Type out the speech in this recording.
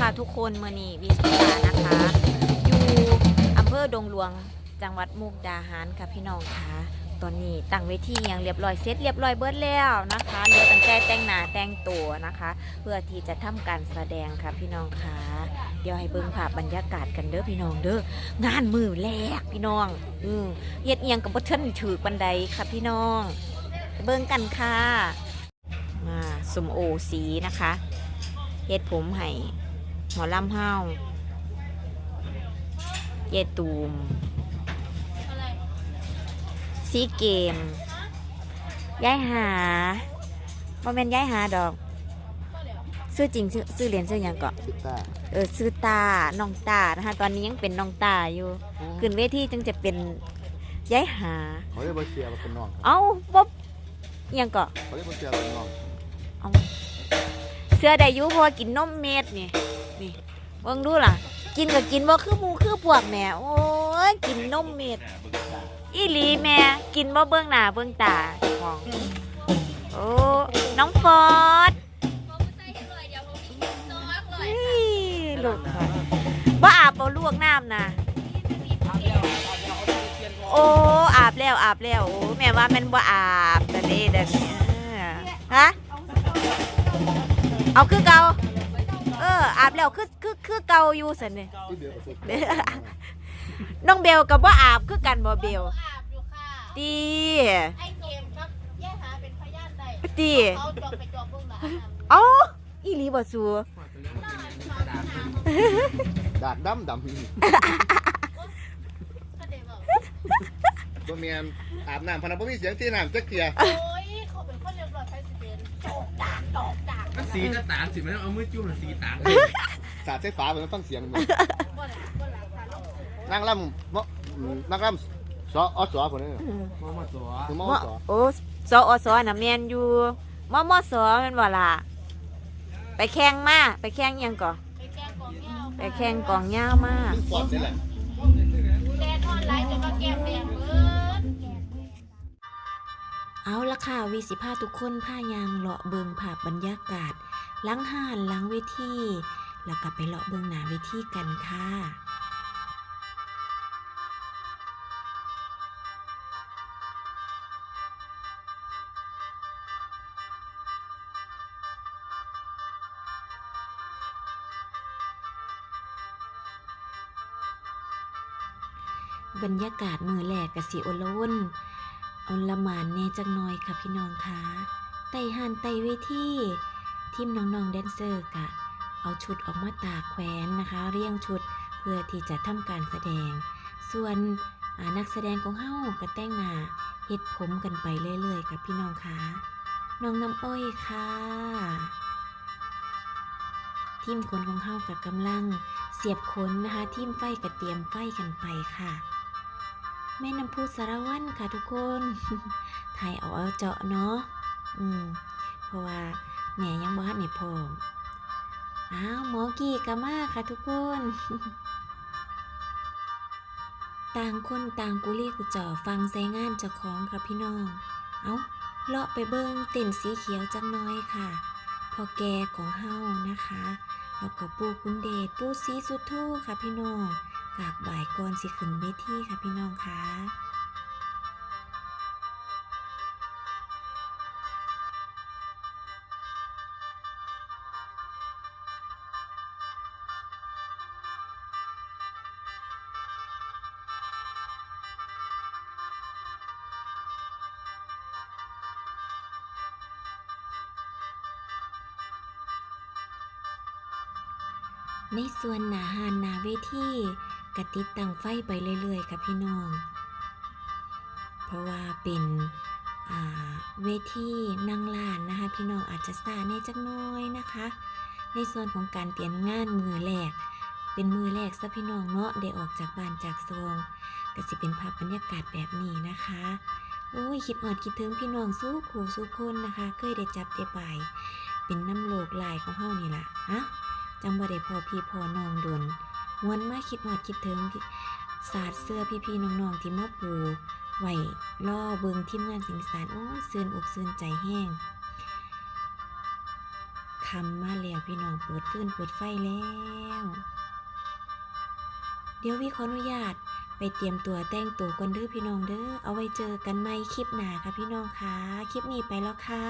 ค่ะทุกคนเมื่อนี้วิสุานะคะ อยู่อำเภอดงหลวงจังหวัดมุกดาหารค่ะพี่น้องค่ะตอนนี้ตั้งเวทีอย่างเรียบร้อยเสร็จเรียบร้อยเบิดแล้วนะคะเหลือตั้งแต่แต่งหน้าแต่งตัวนะคะ เพื่อที่จะทำการแสดงค่ะพี่น้องค่ะเดี๋ยวให้เบิ่งภาพบรรยากาศกันเด้อพี่น้องเด้องานมือแรกพี่น้อง อืมเฮ็ดเอียงกับบ่เทินถือบันไดค่ะพี่น้อง เบิ่งกันค่ะมาสมโอสีนะคะเฮ็ดผมให้ หมอลำเฮาเยายตูมซีเกมย้ายหาบ่แม่นย้ายหาดอกซื้อจริงซื้อซื้อเหรียญซื้อหยังเกาะซิต้าเออซื้อตาน้องตานะคะตอนนี้ยังเป็นน้องตาอยู่ขึ้นเวทีจึงจะเป็นย้ายหาเขาเรียกว่าเชียร์ว่าเป็นน้องเอ้าบ๊บอิหยังเกาะเขาเรียกว่าเชียร์ว่าเป็นน้องเอาเสื้อได้อยุเพราะว่ากินนมเม็ดนี่ นี่เบิ่งดูล่ะ กินก็กินบ่คือหมูคือพวกแหม่โอ้ยกินนมเม็ดอีหลีแม่กินบ่เบื้องหน้าเบื้องตาของโอ้น้องฟอดลูกบ่อาบบ่ลวกน้ำนะโอ้อาบแล้วอาบแล้วโอ้แม่ว่าแม่นบ่อาบแต่นี่เด้อเนี่ยฮะเอาคือเก่า อออาบแล้วคือคือคือเก่าอยู่ซั่นนี่ที่เดียวกับสุดน้องเบลกับบ่อาบคือกันบ่เบลอาบอยู่ค่ะตีไอเกมครับแย่หาเป็นพยานได้ตีเขาจองไปจองเบื้องหลังเอ้าอีหลีบ่ซัวดากดำดำก็เดี๋ยวบอกตัวเมียนอาบน้ำพนักบ่มีเสียงที่น้ำจักเกียร์โอ้ย อกดากมันสีก็ต่างสิมันเอามือจุ่มน่ะสีต่างสาดใช้ฝาเหมือนฟังเสียงมันบ่ได้บ่ได้ค่ะลูกนั่งล่ำเนาะนั่งล่ำสออสอคนนี้มอมาตัวคือมอมสอโอ้สออสอน่ะแม่นอยู่มอมอสอแม่นบ่ล่ะไปแข่งมาไปแข่งอิหยังก่อไปแกล้งกองเงาไปแข่งกองยาวมาคือฟอดนี่แหละแดดออนไลน์จนว่าแก้มแดงเบิด เอาละค่ะวีสิพาทุกคนพายางเลาะเบิงภาพบรรยากาศล้างห้านล้างเวทีแล้วก็ไปเลาะเบิงหนาเวทีกันค่ะบรรยากาศมือแหลกกะสิโอลวน อละหมานเนจักหน่อยค่ะพี่น้องคะไต่หันไต่เวทีทีมน้องๆแดนเซอร์กะ เอาชุดออกมาตากแขวนนะคะ เรียงชุดเพื่อที่จะทำการแสดง ส่วนนักแสดงของเฮาก็แต่งหน้าเฮ็ดผมกันไปเรื่อยๆกับพี่น้องคะน้องน้ำอ้อยค่ะ ทีมคนของเฮากับกำลังเสียบขนนะคะ ทีมไฟกับเตรียมไฟกันไปค่ะ แม่น้ำพุสารวันค่ะทุกคนถ่ายเอาเอาเจาะเนาะอืมเพราะว่าแม่ยังบ่ทันได้พร้อมอ้าวหมอกี่กะมาค่ะทุกคน ต่างคนต่างกุลีกุจ่อฟังใส่งานเจ้าของค่ะพี่น้อง เอาเลาะไปเบิงเต็นสีเขียวจังน้อยค่ะ พอแกของเฮานะคะ แล้วก็ปูคุณเดชปูสีสุดโทค่ะพี่น้อง กราบบ่ายก่อนสิขึ้นเวทีค่ะพี่น้องคะในส่วนหนาหานนาเวที กติดตั้งไฟไปเรื่อยๆค่ะพี่น้อง เพราะว่าเป็นเวทีนั่งลานนะคะ พี่น้องอาจจะซาในจักน้อยนะคะ ในส่วนของการเตรียมงานมือแรก เป็นมือแรกซะพี่น้องเนาะได้ออกจากบ้านจากซองก็สิเป็นภาพบรรยากาศแบบนี้นะคะโอ้ยคิดอดคิดถึงพี่น้องสู้ขู่สู้คนนะคะ เคยได้จับได้ไปเป็นน้ำโลกลายของเฮานี่ล่ะอะจังบ่ได้พอพี่พอน้องดน มวนมาคิดหอดคิดถึงศาสตร์เสื้อพี่ๆน้องๆที่มาปูไหวล่อเบิงทีมงานสิงสารโอ้เสื่นอกเสื่นใจแห้งคำมาแล้วพี่น้องเปิดฟืนเปิดไฟแล้ว เดี๋ยววิขออนุญาตไปเตรียมตัวแต่งตัวก่อนเด้อพี่น้องเด้อเอาไว้เจอกันใหม่คลิปหน้าค่ะพี่น้องคะคลิปนี้ไปแล้วค่ะ